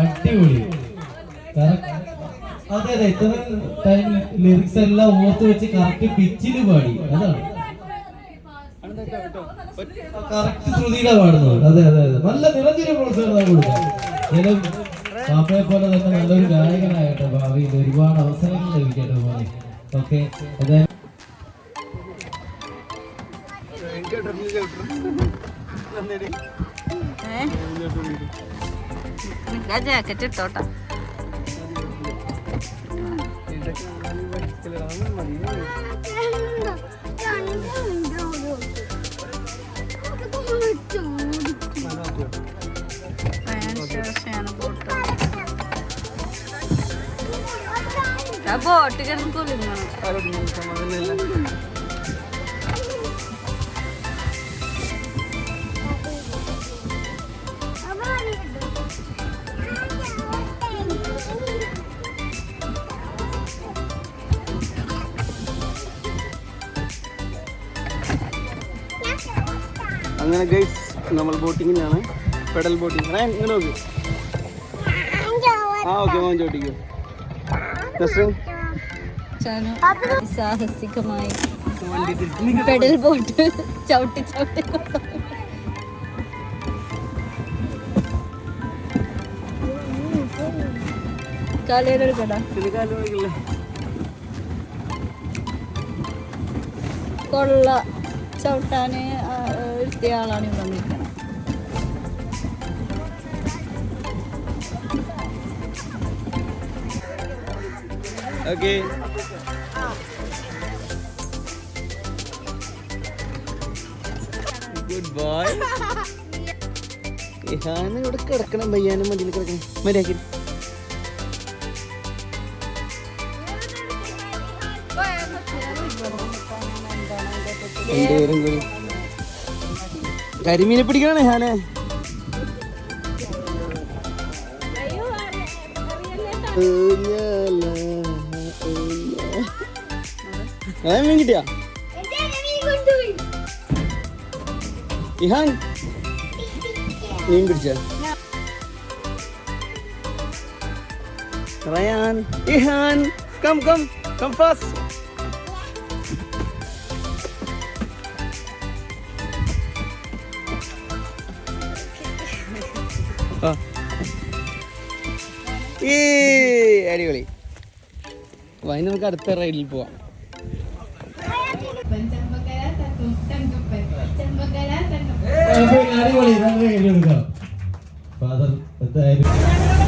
അടിപൊളി. അതെ അതെ ഇത്ര ടൈം ലിറിക്സ് എല്ലാം ഓർത്ത് വെച്ച് കറക്റ്റ് പിച്ചിൽ പാടി. അതാണ്. കറക്റ്റ് ശ്രുതിയിലാണ് പാടുന്നത്. അതെ അതെ അതെ. നല്ല നിറഞ്ഞൊരു പ്രോത്സാഹനം കൊടുക്കാം. പാപ്പയെ പോലെ തന്നെ നല്ലൊരു ഗായകനാകട്ടെ ഭാവിയിൽ ഒരുപാട് അവസരങ്ങൾ ലഭിക്കട്ടെ മോനെ ഓക്കെ അതായത് നിനക്ക് ആ ജാക്കറ്റ് ഇട്ടോട്ടാ ബോട്ട് കിടന്ന് കൊല്ലുന്നു അങ്ങനെ ഗൈസ് നമ്മൾ ബോട്ടിങ്ങിനാണ് പെഡൽ ബോട്ടിങ് റയൻ ഇങ്ങനെ നോക്ക്. ആ ഓക്കെ മോൻ ചോട്ടിക്കോ സാഹസികമായി പെഡൽ ബോട്ട് ചവിട്ടി ചവിട്ടി. കാലേലെടുക്കടാ കൊള്ള ചവിട്ടാന് ആ, ഇരുത്തിയ ആളാണ് ഇവിടെ നിൽക്കുന്നത് ഓക്കെ. ഗുഡ് ബോയ് ഇഹാന് ഇവിടെ കിടക്കണം പയ്യാനും മടിയിൽ കിടക്കണം. മര്യാദ രണ്ടുപേരും കൂടി. കരിമീനെ പിടിക്കണേ. ആ, മീൻ കിട്ടിയാ? ഇഹാൻ മീൻ പിടിച്ച. Rayan Ihan come come come fast അടിപൊളി. വൈ നമുക്ക് അടുത്ത റൈഡിൽ പോവാം. അടിപൊളി ഫാദർ എന്തായാലും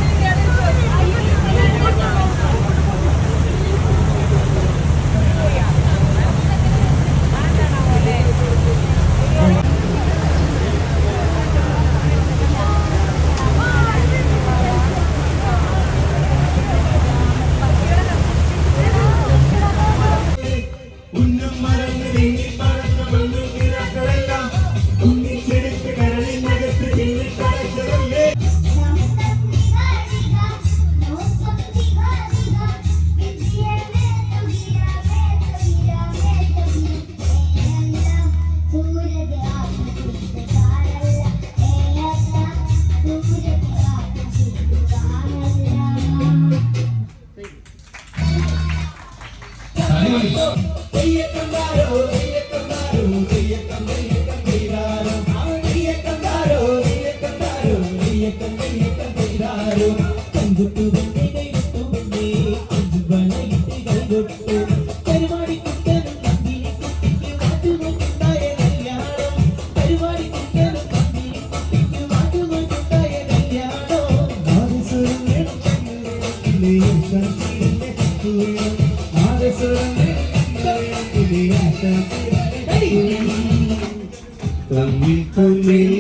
തമ്മിൽ തമ്മിൽ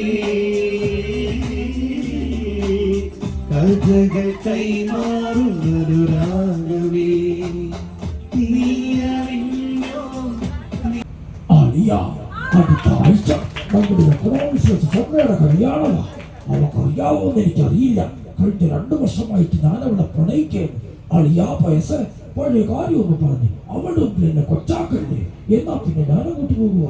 കഥകൾ അളിയ അടുത്ത ആഴ്ച നമ്മുടെ എക്കണോമിക്സ് സ്വപ്നയുടെ കല്യാണമാ. അവക്കറിയാവോന്ന് എനിക്കറിയില്ല. കഴിഞ്ഞ രണ്ടു വർഷമായിട്ട് ഞാൻ അവളെ പ്രണയിക്കുകയാണ്. അളിയ പയസ. പഴയ കാര്യമൊന്നും പറഞ്ഞ് അവളും എന്നെ കൊച്ചാക്കല്ലേ എന്നാ പിന്നെ ഞാൻ അങ്ങോട്ട് പോകുക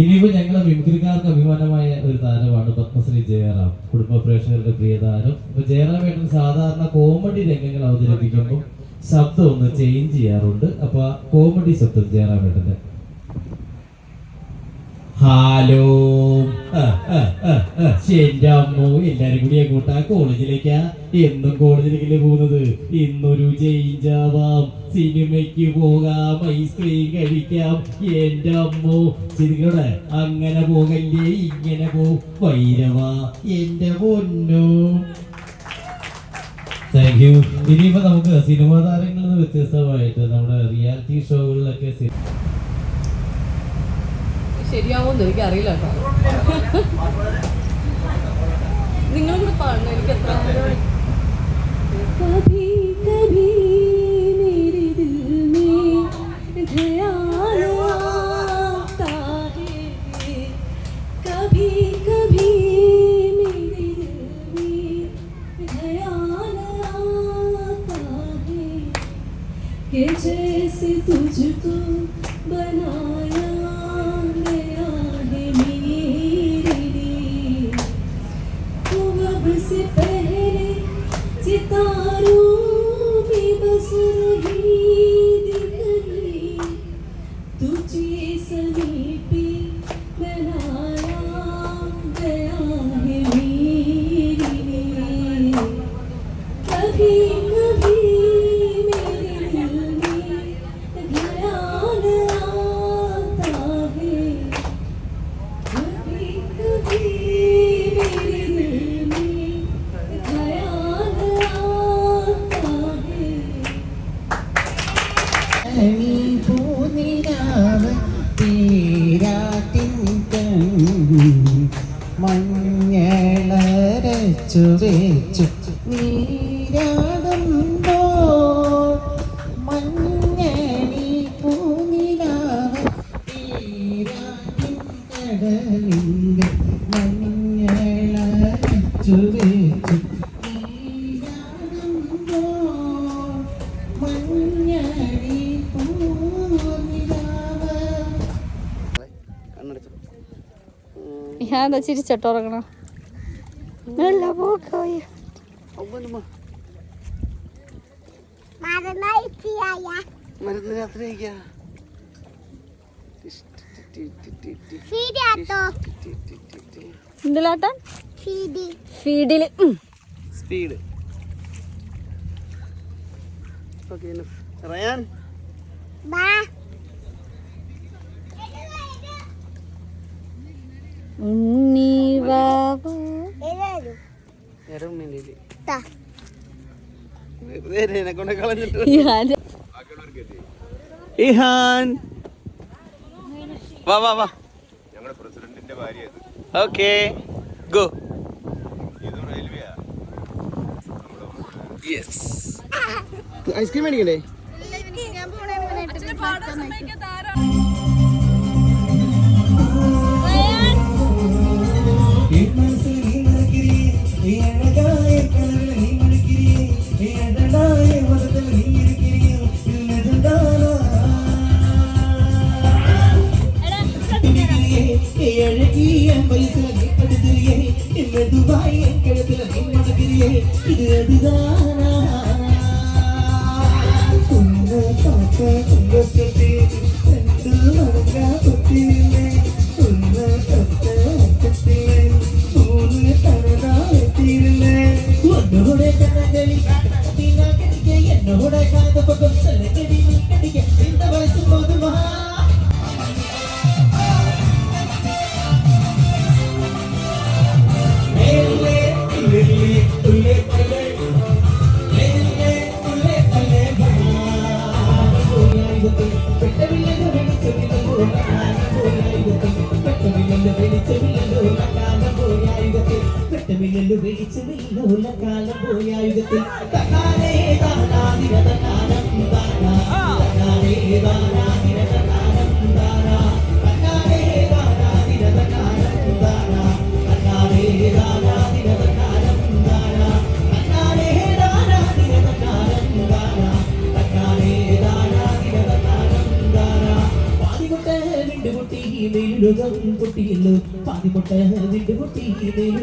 ഇനിയിപ്പോ ഞങ്ങളെ മിമിക്രിക്കാർക്ക് അഭിമാനമായ ഒരു താരമാണ് പത്മശ്രീ ജയറാം. കുടുംബ പ്രേക്ഷകരുടെ പ്രിയ താരം. ഇപ്പൊ ജയറാം ഏട്ടൻ സാധാരണ കോമഡി രംഗങ്ങൾ അവതരിപ്പിക്കുമ്പോൾ ശബ്ദം ഒന്ന് ചേഞ്ച് ചെയ്യാറുണ്ട്. അപ്പൊ കോമഡി ശബ്ദം ജയറാം ഏട്ടന്റെ ഹലോ. ശരി അമ്മോ എല്ലാരും കൂടി എങ്ങോട്ടാ? കോളേജിലേക്കാ? എന്നും കോളേജിലേക്കല്ലേ പോകുന്നത്? ഇന്നൊരു ചേഞ്ച് ആവാം. സിനിമയ്ക്ക് പോകാം ഐസ്ക്രീം കഴിക്കാം. എന്റെ അമ്മോ. ചിരിക്കടെ അങ്ങനെ പോകല്ലേ? ഇങ്ങനെ പോ. വൈരവ എന്റെ പൊന്നോ. താങ്ക് യു ഇനിയിപ്പോ നമുക്ക് സിനിമാ താരങ്ങളിൽ നിന്ന് വ്യത്യസ്തമായിട്ട് നമ്മുടെ റിയാലിറ്റി ഷോകളിലൊക്കെ ശരിയാവുമെന്ന് എനിക്ക് അറിയില്ല കേട്ടോ നിങ്ങളും കൂടെ പാടണം എനിക്ക് എത്ര कभी कभी मेरे दिल में ख्याल आता है कभी कभी मेरे दिल में ख्याल आता है कि जैसे तुझको വെച്ചു നീരാടുമ്പോ പൂനിലാവ് വെച്ചു നീരാടുമ്പോ പൂനിലാവ് ഞാൻ എന്താ ചിരിച്ചോട്ടിറങ്ങണ നല്ല പോക്കായി മരുന്ന് രാത്രി കഴിക്കാ എന്തിലാട്ടാൻ? ഫീഡിൽ. ഉം. സ്പീഡ്. റയാൻ. ഉണ്ണി ഇഹാൻ. വാ വാ വാ. Okay go. Yes. Ice cream മേടിക്കണ്ടേ? எழுதி என் வயசுல நீ படுத்துறியே மெதுவாய் என் கிழத்துல நீ மணக்கிறியே இது அதுதான்.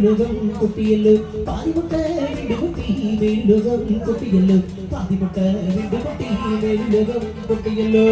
മേലുലകം പൊട്ടിയല്ലോ പാതിമുട്ട വിണ്ടുപൊട്ടി മേലുലകം പൊട്ടിയല്ലോ പാതിമുട്ട വിണ്ടുപൊട്ടി മേലുലകം പൊട്ടിയല്ലോ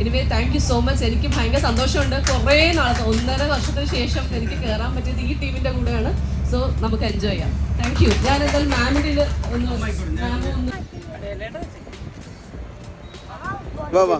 anyway thank you so much എനിക്ക് ഭയങ്കര സന്തോഷമുണ്ട്. കുറേ നാളത്തെ ഒന്നര വർഷത്തിന് ശേഷം എനിക്ക് കയറാൻ പറ്റിയത് ഈ ടീമിന്റെ കൂടെയാണ്. സോ നമുക്ക് എൻജോയ് ചെയ്യാം. താങ്ക് യു ഞാൻ എന്തായാലും മാമിന്റെ ഒന്ന് മാം ഒന്ന് വാ